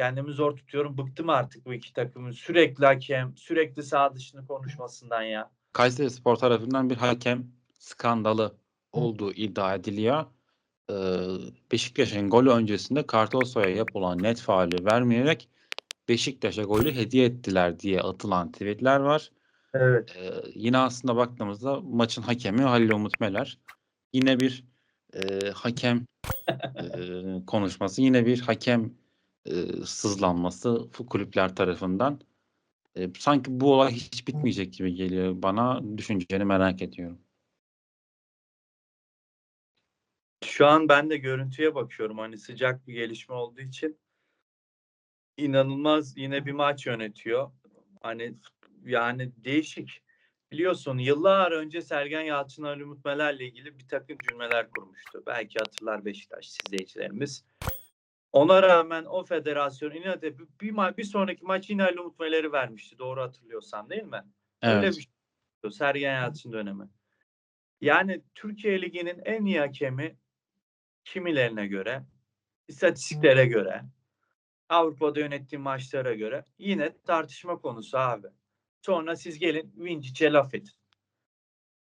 Kendimi zor tutuyorum. Bıktım artık bu iki takımın. Sürekli hakem, sürekli sağ dışını konuşmasından ya. Kayseri Spor tarafından bir hakem skandalı olduğu iddia ediliyor. Ee, Beşiktaş'ın golü öncesinde Kartalsoy'a yapılan net faali vermeyerek Beşiktaş'a golü hediye ettiler diye atılan tweetler var. Evet. Ee, yine aslında baktığımızda maçın hakemi Halil Umut Meler. Yine bir e, hakem e, konuşması, yine bir hakem e, sızlanması kulüpler tarafından. E, sanki bu olay hiç bitmeyecek gibi geliyor bana. Düşünceni merak ediyorum. Şu an ben de görüntüye bakıyorum. Hani sıcak bir gelişme olduğu için inanılmaz yine bir maç yönetiyor. Hani yani değişik. Biliyorsun yıllar önce Sergen Yalçın Ali Umut Meler'le ilgili bir takım cümleler kurmuştu. Belki hatırlar Beşiktaş izleyicilerimiz. Ona rağmen o federasyon inat edip bir, ma- bir sonraki maç yine Ali Umut Meler'i vermişti. Doğru hatırlıyorsan değil mi? Öyle Evet. bir şey. Sergen Yalçın dönemi. Yani Türkiye Ligi'nin en iyi hakemi kimilerine göre, istatistiklere göre, Avrupa'da yönettiğim maçlara göre yine tartışma konusu abi. Sonra siz gelin Vincic'e laf edin.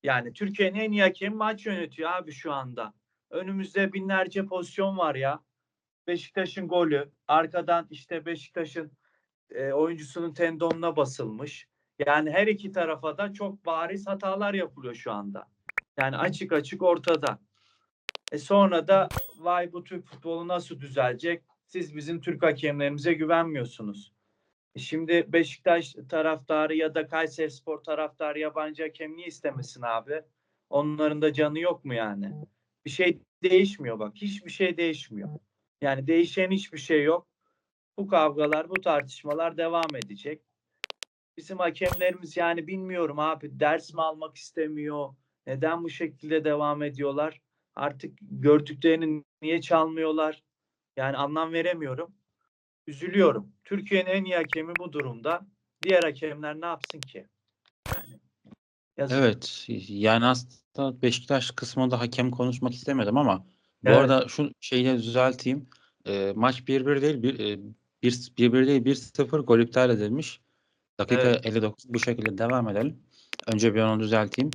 Yani Türkiye'nin en iyi hakemi maç yönetiyor abi şu anda. Önümüzde binlerce pozisyon var ya. Beşiktaş'ın golü, arkadan işte Beşiktaş'ın e, oyuncusunun tendonuna basılmış. Yani her iki tarafa da çok bariz hatalar yapılıyor şu anda. Yani açık açık ortada. E sonra da vay bu Türk futbolu nasıl düzelecek? Siz bizim Türk hakemlerimize güvenmiyorsunuz. E şimdi Beşiktaş taraftarı ya da Kayserispor taraftarı yabancı hakem niye istemesin abi? Onların da canı yok mu yani? Bir şey değişmiyor bak. Hiçbir şey değişmiyor. Yani değişen hiçbir şey yok. Bu kavgalar, bu tartışmalar devam edecek. Bizim hakemlerimiz yani bilmiyorum abi ders mi almak istemiyor? Neden bu şekilde devam ediyorlar? Artık gördüklerini niye çalmıyorlar? Yani anlam veremiyorum. Üzülüyorum. Türkiye'nin en iyi hakemi bu durumda. Diğer hakemler ne yapsın ki? Yani yazık. Evet. Yani aslında Beşiktaş kısmında hakem konuşmak istemedim ama bu Evet. arada şu şeyi düzelteyim. E, maç 1-1 değil, 1 e, 1-1 değil 1-0 gol iptal edilmiş. Dakika Evet. 59 bu şekilde devam edelim. Önce bir onu düzelteyim.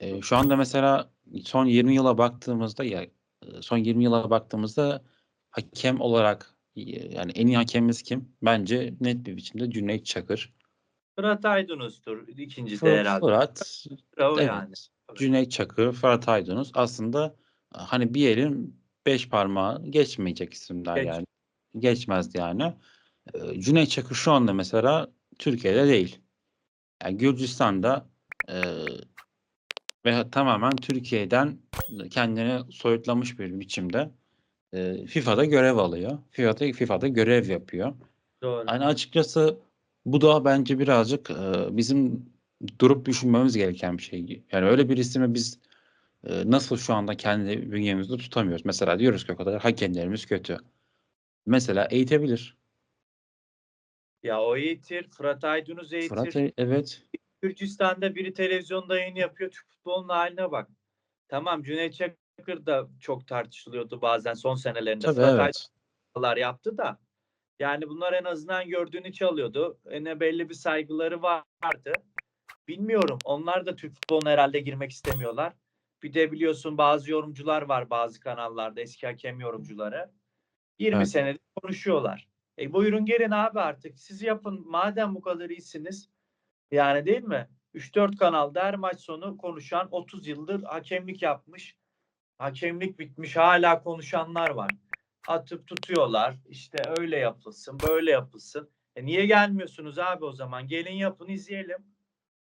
E, şu anda mesela son 20 yıla baktığımızda ya son 20 yıla baktığımızda hakem olarak yani en iyi hakemimiz kim? Bence net bir biçimde Cüneyt Çakır. Fırat Aydınus'tur ikincisi Fır- herhalde. Fırat, Bravo evet. yani. Cüneyt Çakır, Fırat Aydınus aslında hani bir elin beş parmağı geçmeyecek isimler Geç. yani. Geçmezdi yani. Ee, Cüneyt Çakır şu anda mesela Türkiye'de değil. Yani Gürcistan'da e, ve tamamen Türkiye'den kendini soyutlamış bir biçimde e, FIFA'da görev alıyor. FIFA'da, FIFA'da görev yapıyor. Doğru. Yani açıkçası bu da bence birazcık e, bizim durup düşünmemiz gereken bir şey. Yani öyle bir ismi biz e, nasıl şu anda kendi bünyemizde tutamıyoruz. Mesela diyoruz ki o kadar hakemlerimiz kötü. Mesela eğitebilir. Ya o eğitir. Fırat Aydınus eğitir. Fırat evet. Gürcistan'da biri televizyonda yayın yapıyor. Türk futbolunun haline bak. Tamam Cüneyt Çakır da çok tartışılıyordu bazen son senelerinde. Tabii Fırat evet. Yaptı da. Yani bunlar en azından gördüğünü çalıyordu. Ne belli bir saygıları vardı. Bilmiyorum. Onlar da Türk futboluna herhalde girmek istemiyorlar. Bir de biliyorsun bazı yorumcular var bazı kanallarda eski hakem yorumcuları. 20 Evet. senedir konuşuyorlar. E buyurun gelin abi artık. Siz yapın madem bu kadar iyisiniz. Yani değil mi? 3-4 kanalda her maç sonu konuşan 30 yıldır hakemlik yapmış. Hakemlik bitmiş hala konuşanlar var. Atıp tutuyorlar. İşte öyle yapılsın, böyle yapılsın. E niye gelmiyorsunuz abi o zaman? Gelin yapın izleyelim.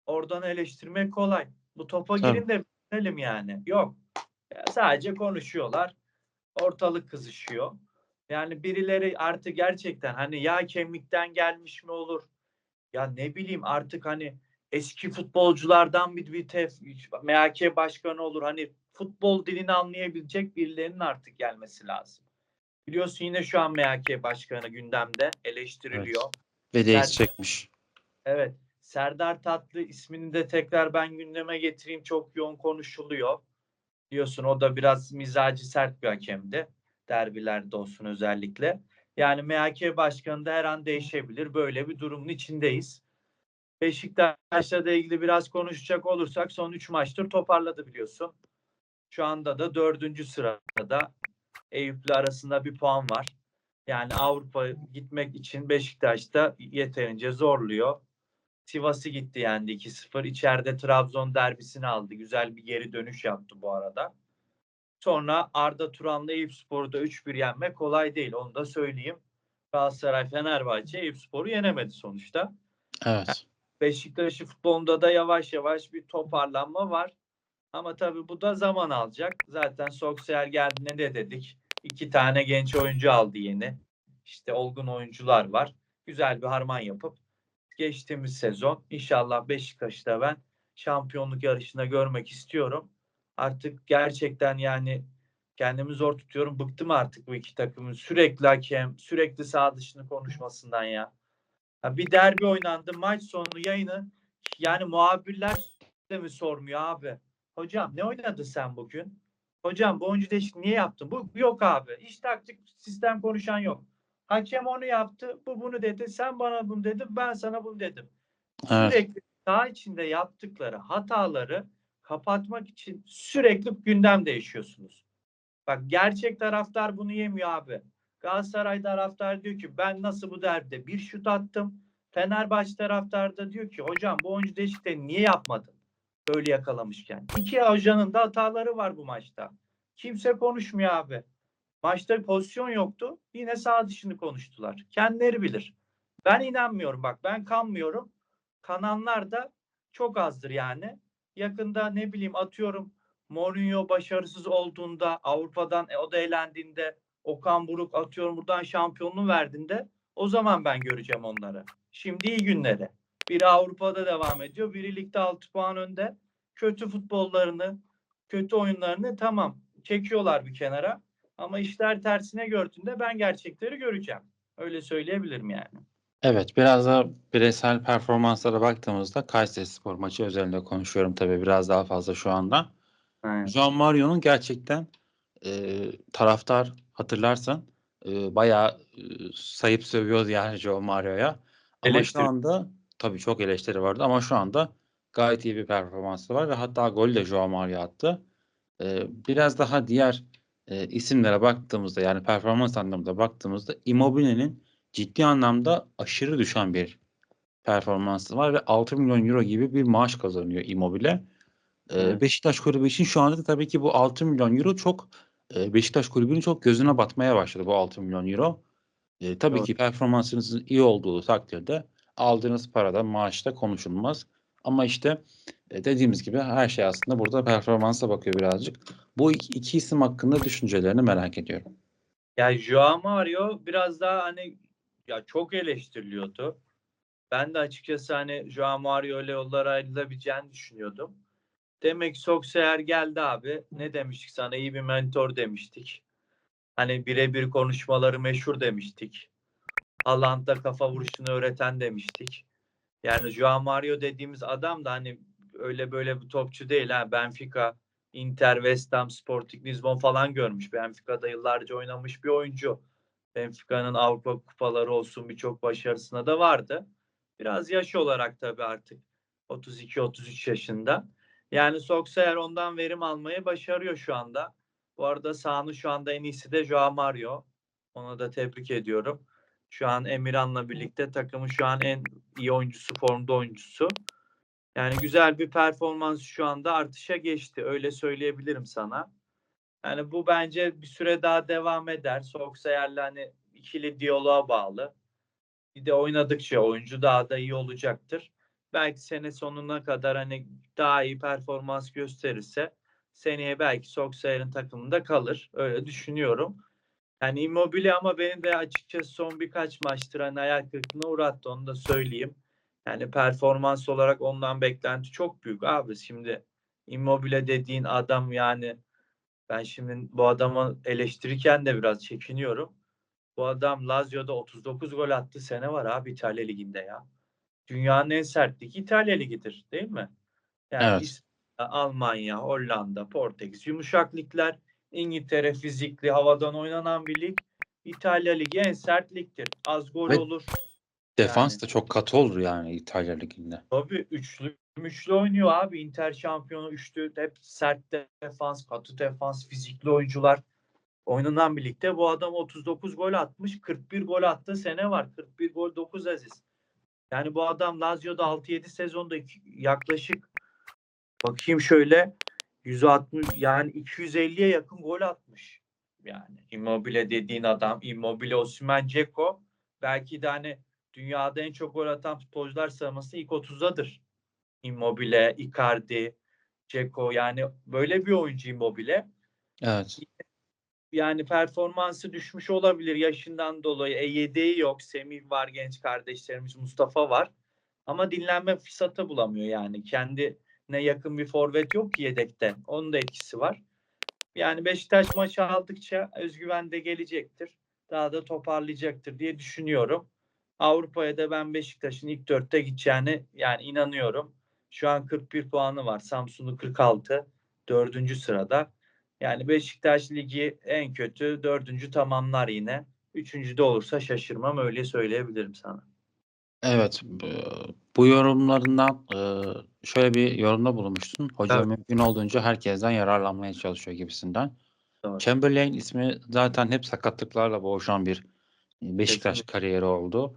Oradan eleştirmek kolay. Bu topa girin de bilelim yani. Yok. Sadece konuşuyorlar. Ortalık kızışıyor. Yani birileri artık gerçekten hani ya hakemlikten gelmiş mi olur? Ya ne bileyim artık hani eski futbolculardan bir, bir tef, MHK başkanı olur. Hani futbol dilini anlayabilecek birilerinin artık gelmesi lazım. Biliyorsun yine şu an MHK başkanı gündemde eleştiriliyor. Ve değişecekmiş. Evet. Serdar Tatlı ismini de tekrar ben gündeme getireyim. Çok yoğun konuşuluyor. Diyorsun o da biraz mizacı sert bir hakemdi. Derbilerde olsun özellikle. Yani MHK başkanı da her an değişebilir. Böyle bir durumun içindeyiz. Beşiktaş'la da ilgili biraz konuşacak olursak son 3 maçtır toparladı biliyorsun. Şu anda da dördüncü sırada. Eyüp'le arasında bir puan var. Yani Avrupa gitmek için Beşiktaş'ta yeterince zorluyor. Sivas'ı gitti yendi 2-0. İçeride Trabzon derbisini aldı. Güzel bir geri dönüş yaptı bu arada. Sonra Arda Turan'la Eyüpspor'u da 3-1 yenmek kolay değil. Onu da söyleyeyim. Galatasaray, Fenerbahçe Eyüpspor'u yenemedi sonuçta. Evet. Beşiktaş'ı futbolunda da yavaş yavaş bir toparlanma var. Ama tabii bu da zaman alacak. Zaten Soksel geldiğinde ne dedik? İki tane genç oyuncu aldı yeni. İşte olgun oyuncular var. Güzel bir harman yapıp geçtiğimiz sezon inşallah Beşiktaş'ta ben şampiyonluk yarışında görmek istiyorum. Artık gerçekten yani kendimi zor tutuyorum. Bıktım artık bu iki takımın sürekli hakem, sürekli sağ dışını konuşmasından ya. Ya bir derbi oynandı. Maç sonu yayını yani muhabirler de mi sormuyor abi? Hocam ne oynadın sen bugün? Hocam bu oyuncu değişik niye yaptın? Bu yok abi. Hiç taktik sistem konuşan yok. Hakem onu yaptı. Bu bunu dedi. Sen bana bunu dedin. Ben sana bunu dedim. Evet. Sürekli saha içinde yaptıkları hataları kapatmak için sürekli gündem değişiyorsunuz. Bak gerçek taraftar bunu yemiyor abi. Galatasaray taraftar diyor ki ben nasıl bu derbide bir şut attım. Fenerbahçe taraftar da diyor ki hocam bu oyuncu değişikliği niye yapmadın? Böyle yakalamışken. İki hocanın da hataları var bu maçta. Kimse konuşmuyor abi. Maçta pozisyon yoktu. Yine sağ dışını konuştular. Kendileri bilir. Ben inanmıyorum bak ben kanmıyorum. Kananlar da çok azdır yani. Yakında ne bileyim atıyorum Mourinho başarısız olduğunda Avrupa'dan e, o da elendiğinde Okan Buruk atıyorum buradan şampiyonluğu verdiğinde o zaman ben göreceğim onları. Şimdi iyi günleri. Biri Avrupa'da devam ediyor. Biri ligde 6 puan önde. Kötü futbollarını, kötü oyunlarını tamam çekiyorlar bir kenara. Ama işler tersine gördüğünde ben gerçekleri göreceğim. Öyle söyleyebilirim yani. Evet, biraz da bireysel performanslara baktığımızda Kayserispor maçı özelinde konuşuyorum tabii biraz daha fazla şu anda. João Mario'nun gerçekten e, taraftar hatırlarsan e, bayağı e, sayıp sövüyordu yani João Mario'ya. Ama Eleştiri. şu anda tabii çok eleştiri vardı ama şu anda gayet iyi bir performansı var ve hatta gol de João Mario attı. E, biraz daha diğer e, isimlere baktığımızda yani performans anlamında baktığımızda Immobile'nin ciddi anlamda aşırı düşen bir performansı var ve 6 milyon euro gibi bir maaş kazanıyor Immobile. Evet. Beşiktaş kulübü için şu anda da tabii ki bu 6 milyon euro çok Beşiktaş kulübünün çok gözüne batmaya başladı bu 6 milyon euro. E, tabii Doğru. ki performansınızın iyi olduğu takdirde aldığınız parada maaşta konuşulmaz. Ama işte e, dediğimiz gibi her şey aslında burada performansa bakıyor birazcık. Bu iki, isim hakkında düşüncelerini merak ediyorum. Ya Joao Mario biraz daha hani ya çok eleştiriliyordu. Ben de açıkçası hani Joao Mario ile yollar ayrılabileceğini düşünüyordum. Demek ki Sokseer geldi abi. Ne demiştik sana? iyi bir mentor demiştik. Hani birebir konuşmaları meşhur demiştik. Alanda kafa vuruşunu öğreten demiştik. Yani Joao Mario dediğimiz adam da hani öyle böyle bir topçu değil ha. Benfica, Inter, West Ham, Sporting Lisbon falan görmüş. Benfica'da yıllarca oynamış bir oyuncu. Benfica'nın Avrupa kupaları olsun birçok başarısına da vardı. Biraz yaş olarak tabii artık 32-33 yaşında. Yani Soksayer ondan verim almayı başarıyor şu anda. Bu arada sahanın şu anda en iyisi de Joao Mario. Ona da tebrik ediyorum. Şu an Emirhan'la birlikte takımın şu an en iyi oyuncusu, formda oyuncusu. Yani güzel bir performans şu anda artışa geçti. Öyle söyleyebilirim sana. Yani bu bence bir süre daha devam eder. Soksayer'le hani ikili diyaloğa bağlı. Bir de oynadıkça oyuncu daha da iyi olacaktır. Belki sene sonuna kadar hani daha iyi performans gösterirse seneye belki Soksayer'in takımında kalır. Öyle düşünüyorum. Yani Immobile ama benim de açıkçası son birkaç maçtır hani hayal kırıklığına uğrattı onu da söyleyeyim. Yani performans olarak ondan beklenti çok büyük abi. Şimdi Immobile dediğin adam yani ben şimdi bu adamı eleştirirken de biraz çekiniyorum. Bu adam Lazio'da 39 gol attığı sene var abi İtalya Ligi'nde ya. Dünyanın en sert ligi İtalya Ligi'dir değil mi? Yani Evet. İspanya, Almanya, Hollanda, Portekiz, yumuşak ligler, İngiltere fizikli, havadan oynanan bir lig. İtalya Ligi en sert ligdir. Az gol Ve olur. Defans Yani. da çok katı olur yani İtalya Ligi'nde. Tabii üçlü üçlü oynuyor abi. Inter şampiyonu üçlü hep sert defans, katı defans, fizikli oyuncular oynanan birlikte bu adam 39 gol atmış. 41 gol attığı sene var. 41 gol 9 asist. Yani bu adam Lazio'da 6-7 sezonda yaklaşık bakayım şöyle 160 yani 250'ye yakın gol atmış. Yani Immobile dediğin adam Immobile, Osimhen, Dzeko belki de hani dünyada en çok gol atan futbolcular sıralaması ilk 30'dadır. Immobile, Icardi, Dzeko yani böyle bir oyuncu Immobile. Evet. Yani performansı düşmüş olabilir yaşından dolayı. E yedeği yok. Semih var genç kardeşlerimiz. Mustafa var. Ama dinlenme fırsatı bulamıyor yani. Kendine yakın bir forvet yok ki yedekte. Onun da etkisi var. Yani Beşiktaş maçı aldıkça özgüven de gelecektir. Daha da toparlayacaktır diye düşünüyorum. Avrupa'ya da ben Beşiktaş'ın ilk dörtte gideceğine yani inanıyorum. Şu an 41 puanı var. Samsun'u 46. Dördüncü sırada. Yani Beşiktaş ligi en kötü dördüncü tamamlar yine. Üçüncü de olursa şaşırmam öyle söyleyebilirim sana. Evet. bu- yorumlarından e, şöyle bir yorumda bulunmuştun. Hoca Evet. mümkün olduğunca herkesten yararlanmaya çalışıyor gibisinden. Doğru. Chamberlain ismi zaten hep sakatlıklarla boğuşan bir Beşiktaş Kesinlikle. kariyeri oldu.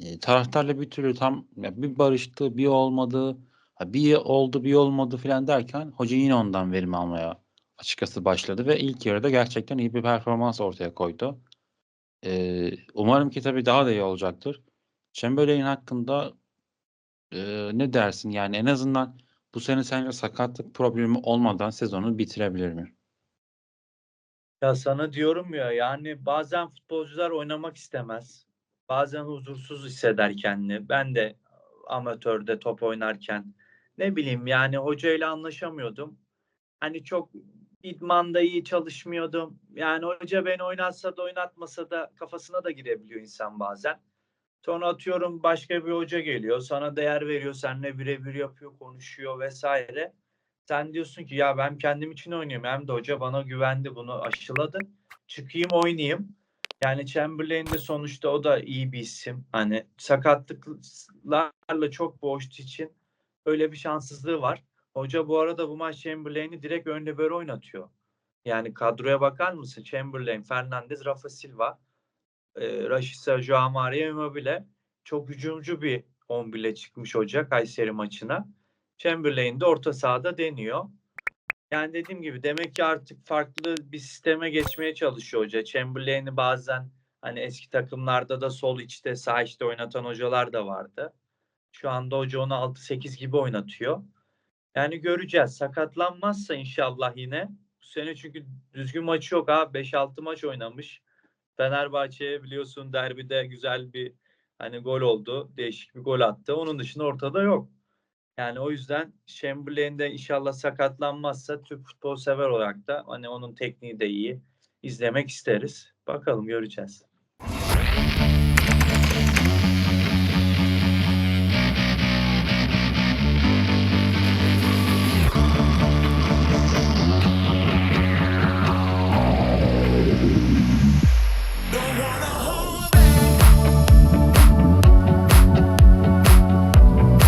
E, taraftarla bir türlü tam ya bir barıştı, bir olmadı, ha bir oldu, bir olmadı filan derken hoca yine ondan verim almaya açıkçası başladı ve ilk yarıda gerçekten iyi bir performans ortaya koydu. E, umarım ki tabii daha da iyi olacaktır. Chamberlain hakkında e, ne dersin? Yani en azından bu sene sence sakatlık problemi olmadan sezonu bitirebilir mi? Ya sana diyorum ya yani bazen futbolcular oynamak istemez. Bazen huzursuz hisseder kendini. Ben de amatörde top oynarken ne bileyim yani hocayla anlaşamıyordum. Hani çok idmanda iyi çalışmıyordum. Yani hoca beni oynatsa da oynatmasa da kafasına da girebiliyor insan bazen. Sonra atıyorum başka bir hoca geliyor. Sana değer veriyor. Seninle birebir yapıyor, konuşuyor vesaire. Sen diyorsun ki ya ben kendim için oynuyorum. Hem de hoca bana güvendi bunu aşıladı. Çıkayım oynayayım. Yani Chamberlain de sonuçta o da iyi bir isim. Hani sakatlıklarla çok boğuştuğu için öyle bir şanssızlığı var. Hoca bu arada bu maç Chamberlain'i direkt ön libero oynatıyor. Yani kadroya bakar mısın? Chamberlain, Fernandez, Rafa Silva, e, Rashica, Joao Mario Immobile çok hücumcu bir 11'le çıkmış hoca Kayseri maçına. Chamberlain de orta sahada deniyor. Yani dediğim gibi demek ki artık farklı bir sisteme geçmeye çalışıyor hoca. Chamberlain'i bazen hani eski takımlarda da sol içte sağ içte oynatan hocalar da vardı. Şu anda hoca onu 6-8 gibi oynatıyor. Yani göreceğiz. Sakatlanmazsa inşallah yine. Bu sene çünkü düzgün maçı yok abi. 5-6 maç oynamış. Fenerbahçe biliyorsun derbide güzel bir hani gol oldu. Değişik bir gol attı. Onun dışında ortada yok. Yani o yüzden Chamberlain inşallah sakatlanmazsa Türk futbol sever olarak da hani onun tekniği de iyi izlemek isteriz. Bakalım göreceğiz.